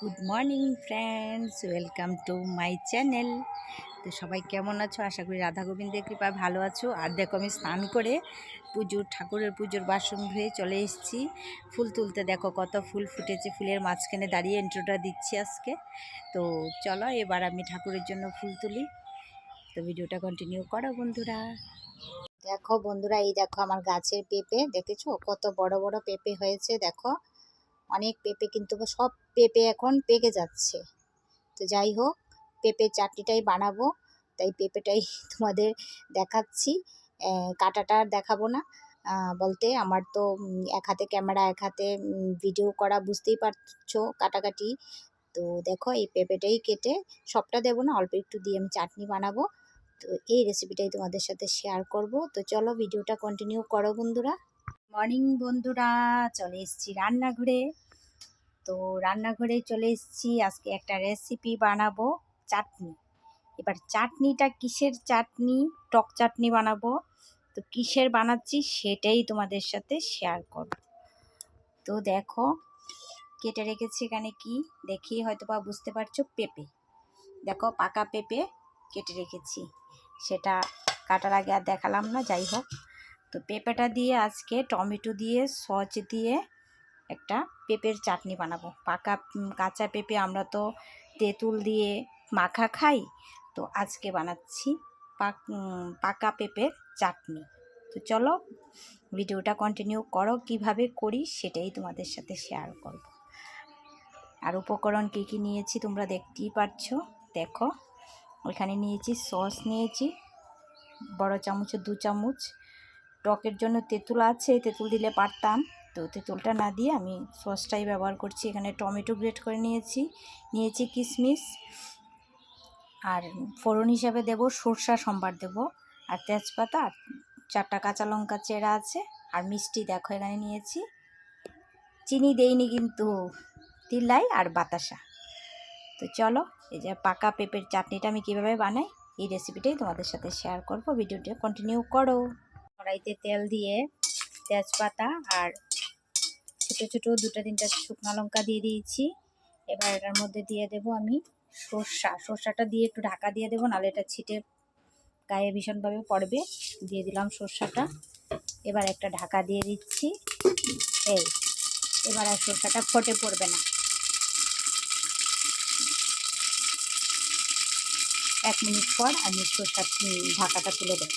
Good morning friends, welcome to my channel. তো সবাই কেমন আছো? আশা করি রাধা গোবিন্দের কৃপায় ভালো আছো। আর দেখো, আমি স্নান করে পুজোর, ঠাকুরের পুজোর বাসন ধুয়ে চলে এসেছি। ফুল তুলতে দেখো, কত ফুল ফুটেছে। ফুলের মাঝখানে দাঁড়িয়ে এন্ট্রোটা দিচ্ছি আজকে। তো চলো, এবার আমি ঠাকুরের জন্য ফুল তুলি। তো ভিডিওটা কন্টিনিউ করো, বন্ধুরা। দেখো, বন্ধুরা, এই দেখো আমার গাছের পেঁপে, দেখেছ? কত বড় বড় পেঁপে হয়েছে, দেখো। অনেক পেঁপে কিন্তু সব পেঁপে এখন পেকে যাচ্ছে। তো যাই হোক, পেঁপের চাটনিটাই বানাবো, তাই পেঁপেটাই তোমাদের দেখাচ্ছি। কাটাটা আর দেখাবো না। বলতে আমার তো এক হাতে ক্যামেরা, এক হাতে ভিডিও করা বুঝতেই পারছ কাটাকাটি। তো দেখো, এই পেঁপেটাই কেটে সবটা দেবো না, অল্প একটু দিয়ে আমি চাটনি বানাবো। তো এই রেসিপিটাই তোমাদের সাথে শেয়ার করব। তো চলো ভিডিওটা কন্টিনিউ করো বন্ধুরা। মর্নিং বন্ধুরা। চলে এসেছি রান্নাঘরে। তো রান্নাঘরে চলে এসেছি। আজকে একটা রেসিপি বানাবো, চাটনি। এবার চাটনিটা কিসের চাটনি? টক চাটনি বানাবো। তো কিসের বানাচ্ছি সেটাই তোমাদের সাথে শেয়ার করব। তো দেখো, কেটে রেখেছি এখানে কি? দেখি হয়তো বা বুঝতে পারছ, পেঁপে। দেখো, পাকা পেঁপে কেটে রেখেছি। সেটা কাটার আগে আর দেখালাম না, যাই হোক। তো পেঁপেটা দিয়ে আজকে টমেটো দিয়ে, সস দিয়ে একটা পেঁপের চাটনি বানাবো। পাকা কাঁচা পেঁপে আমরা তো তেঁতুল দিয়ে মাখা খাই। তো আজকে বানাচ্ছি পাক পাকা পেঁপের চাটনি। তো চলো ভিডিওটা কন্টিনিউ করো, কীভাবে করি সেটাই তোমাদের সাথে শেয়ার করব। আর উপকরণ কী কী নিয়েছি তোমরা দেখতেই পাচ্ছ দেখো ওইখানে নিয়েছি সস নিয়েছি, বড় চামচে দু চামচ টকের জন্য তেঁতুল আছে, তেঁতুল দিলে পারতাম। তো তেঁতুলটা না দিয়ে আমি সসটাই ব্যবহার করছি। এখানে টমেটো গ্রেট করে নিয়েছি। নিয়েছি কিশমিশ আর ফোড়ন হিসাবে দেব, সরষা সম্বার দেব, আর তেজপাতা, আর চারটা কাঁচা লঙ্কা চেরা আছে, আর মিষ্টি দেখো এখানে নিয়েছি। চিনি দেইনি কিন্তু তিলাই আর বাতাসা। তো চলো, এই যে পাকা পেঁপের চাটনিটা আমি কীভাবে বানাই, এই রেসিপিটাই তোমাদের সাথে শেয়ার করব। ভিডিওটা কন্টিনিউ করো। কড়াইতে তেল দিয়ে তেজপাতা আর ছোটো ছোটো দুটো তিনটা শুকনো লঙ্কা দিয়ে দিয়েছি। এবার এটার মধ্যে দিয়ে দেব আমি সর্ষা। সর্ষাটা দিয়ে একটু ঢাকা দিয়ে দেবো, নাহলে এটা ছিটে গায়ে ভীষণভাবে পড়বে। দিয়ে দিলাম সর্ষাটা। এবার একটা ঢাকা দিয়ে দিচ্ছি। এই, এবার আর সর্ষাটা ফোটে পড়বে না। এক মিনিট পর আমি সর্ষা ঢাকাটা তুলে দেবো।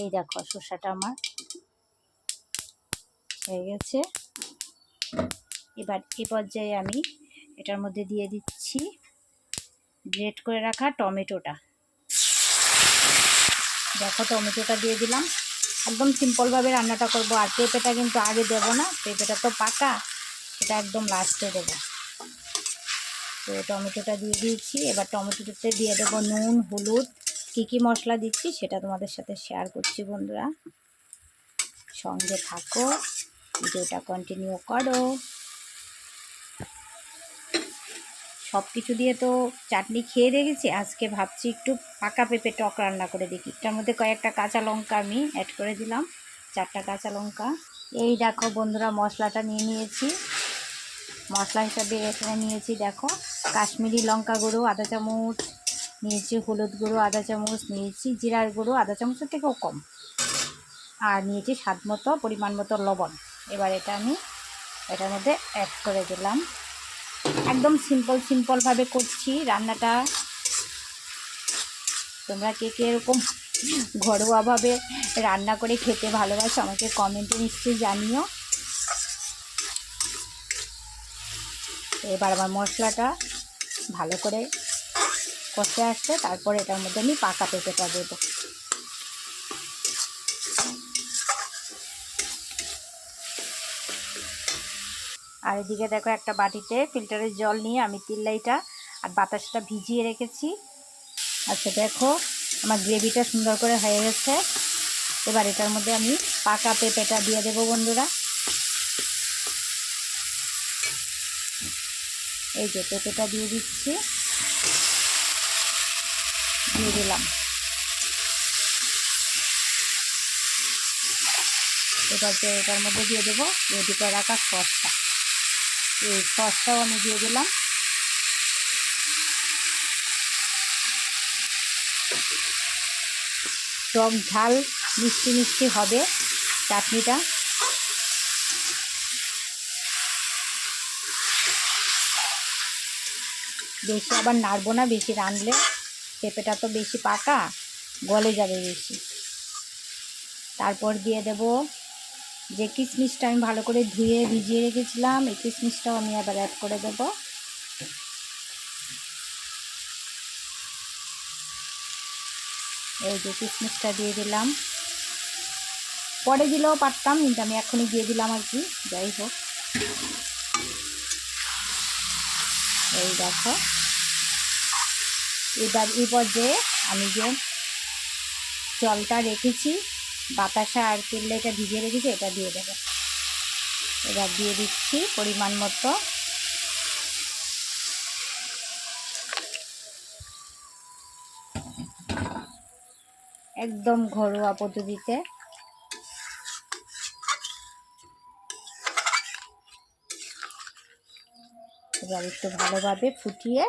এই দেখো, শসাটা আমার হয়ে গেছে। এবার এ পর্যায়ে আমি এটার মধ্যে দিয়ে দিচ্ছি গ্রেট করে রাখা টমেটোটা। দেখো, টমেটোটা দিয়ে দিলাম। একদম সিম্পলভাবে রান্নাটা করব। আর পেঁপেটা কিন্তু আগে দেবো না, পেঁপেটা তো পাকা, সেটা একদম লাস্টে দেবো। তো টমেটোটা দিয়ে দিয়েছি। এবার টমেটোতে দিয়ে দেবো নুন, হলুদ কী কী মশলা দিচ্ছি সেটা তোমাদের সাথে শেয়ার করছি বন্ধুরা। সঙ্গে থাকো, ভিডিওটা কন্টিনিউ করো। সব কিছু দিয়ে তো চাটনি খেয়ে দেখেছি আজকে ভাবছি একটু পাকা পেঁপে টক রান্না করে দেখি। এটার মধ্যে কয়েকটা কাঁচা লঙ্কা আমি অ্যাড করে দিলাম, চারটা কাঁচা লঙ্কা। এই দেখো বন্ধুরা, মশলাটা নিয়ে নিয়েছি। মশলা হিসাবে এখানে নিয়েছি, দেখো, কাশ্মীরি লঙ্কা গুঁড়ো আধা চামচ নিয়েছি হলুদ গুঁড়ো আধা চামচ নিয়েছি, জিরার গুঁড়ো আধা চামচের থেকেও কম। আর নিয়েছি স্বাদ মতো, পরিমাণ মতো লবণ। এবার এটা আমি এটার মধ্যে অ্যাড করে দিলাম। একদম সিম্পল সিম্পলভাবে করছি রান্নাটা। তোমরা কে কে এরকম ঘরোয়াভাবে রান্না করে খেতে ভালোবাসো, আমাকে কমেন্টে নিশ্চয়ই জানিও। এবার আমার মশলাটা ভালো করে কষে আসছে, তারপর এটার মধ্যে আমি পাকা পেঁপেটা দেবো। আর এদিকে দেখো একটা বাটিতে ফিল্টারের জল নিয়ে আমি তিল্লাইটা আর বাতাসটা ভিজিয়ে রেখেছি। আচ্ছা দেখো আমার গ্রেভিটা সুন্দর করে হয়ে গেছে। এবার এটার মধ্যে আমি পাকা পেঁপেটা দিয়ে দেবো বন্ধুরা। এই যে পেঁপেটা দিয়ে দিচ্ছি। দিয়ে দিলাম। এবার যে এটার মধ্যে দিয়ে দেবো রেডি করে রাখা সসটা। এই সসটাও আমি দিয়ে দিলাম। টক ঝাল, মিষ্টি মিষ্টি হবে চাটনিটা। বেশি আবার নাড়বো না, বেশি রাঁধলে পেঁপেটা তো বেশি পাকা, গলে যাবে বেশি। তারপর দিয়ে দেব যে কিশমিশটা আমি ভালো করে ধুয়ে ভিজিয়ে রেখেছিলাম, এই কিশমিশটাও আমি আবার অ্যাড করে দেব। এই যে কিশমিশটা দিয়ে দিলাম। পরে দিলেও পারতাম, কিন্তু আমি এখনই দিয়ে দিলাম আর কি, যাই হোক। এই দেখো। এবার এই পর্যায়ে আমি যে জলটা রেখেছি, বাতাসা আর তেলটা এটা ভিজিয়ে রেখেছি, এটা দিয়ে দেবো। এবার দিয়ে দিচ্ছি পরিমাণ মতো। একদম ঘরোয়া পদ্ধতিতে। এবার একটু ভালোভাবে ফুটিয়ে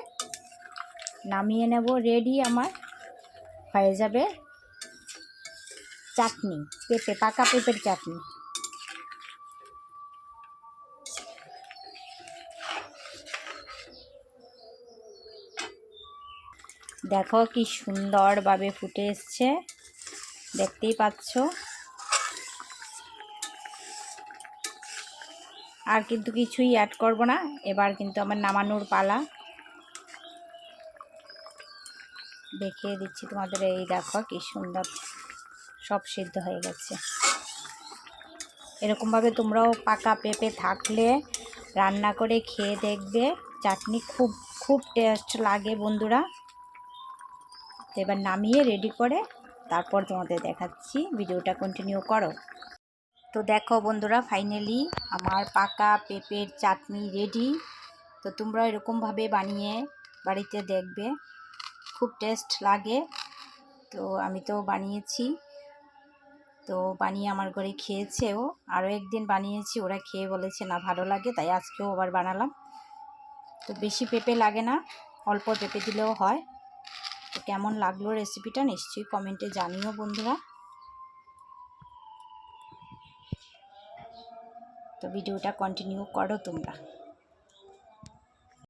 নামিয়ে নেব রেডি আমার। হয়ে যাবে চাটনি পেঁপে পাকা পেঁপের চাটনি। দেখো কি সুন্দরভাবে ফুটে এসছে, দেখতেই পাচ্ছ। আর কিন্তু কিছুই অ্যাড করব না, এবার কিন্তু আমার নামানোর পালা। দেখিয়ে দিচ্ছি তোমাদের এই দেখো কি সুন্দর সব সিদ্ধ হয়ে গেছে। এরকমভাবে তোমরাও পাকা পেঁপে থাকলে, রান্না করে খেয়ে দেখবে, চাটনি খুব খুব টেস্ট লাগে বন্ধুরা। তো এবার নামিয়ে রেডি করে তারপর তোমাদের দেখাচ্ছি, ভিডিওটা কন্টিনিউ করো। তো দেখো বন্ধুরা ফাইনালি আমার পাকা পেঁপের চাটনি রেডি তো তোমরা এরকমভাবে বানিয়ে বাড়িতে দেখবে। খুব টেস্ট লাগে। তো আমি তো বানিয়েছি। তো বানিয়ে আমার ঘরে খেয়েছেও। আরও একদিন বানিয়েছি, ওরা খেয়ে বলেছে, না, ভালো লাগে। তাই আজকেও আবার বানালাম। তো বেশি পেঁপে লাগে না, অল্প পেঁপে দিলেও হয়। তো কেমন লাগল রেসিপিটা নিশ্চয়ই কমেন্টে জানিও বন্ধুরা। তো ভিডিওটা কন্টিনিউ করো তোমরা।